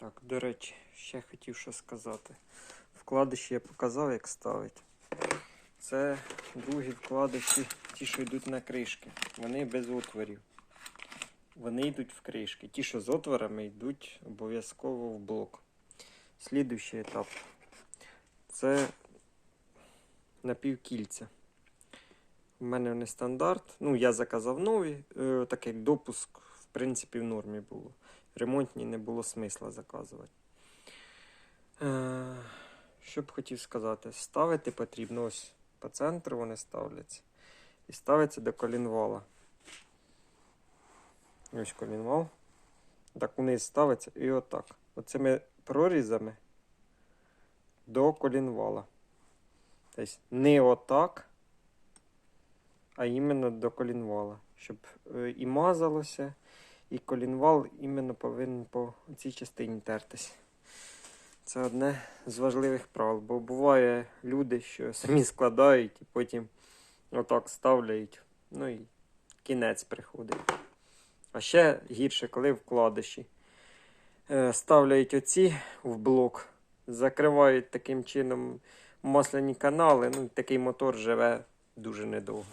Так, до речі, ще хотів що сказати. Вкладиші я показав, як ставити. Це другі вкладиші, ті, що йдуть на кришки. Вони без отворів. Вони йдуть в кришки. Ті, що з отворами, йдуть обов'язково в блок. Слідуючий етап. Це напівкільця. У мене вони стандарт. Ну, я заказав нові, е, так як допуск, в принципі, в нормі було. Ремонтні не було смисла заказувати. Е, що б хотів сказати? Ставити потрібно ось по центру вони ставляться. І ставиться до колінвала. Ось колінвал. Так униз ставиться і отак. Оцими прорізами до колінвала. Тобто не отак, а іменно до колінвала. Щоб е, і мазалося, і колінвал іменно повинен по цій частині тертись. Це одне з важливих правил, бо буває люди, що самі складають і потім отак ставляють. Ну і кінець приходить. А ще гірше, коли вкладиші. Е, Ставляють оці в блок, закривають таким чином масляні канали. Ну, такий мотор живе дуже недовго.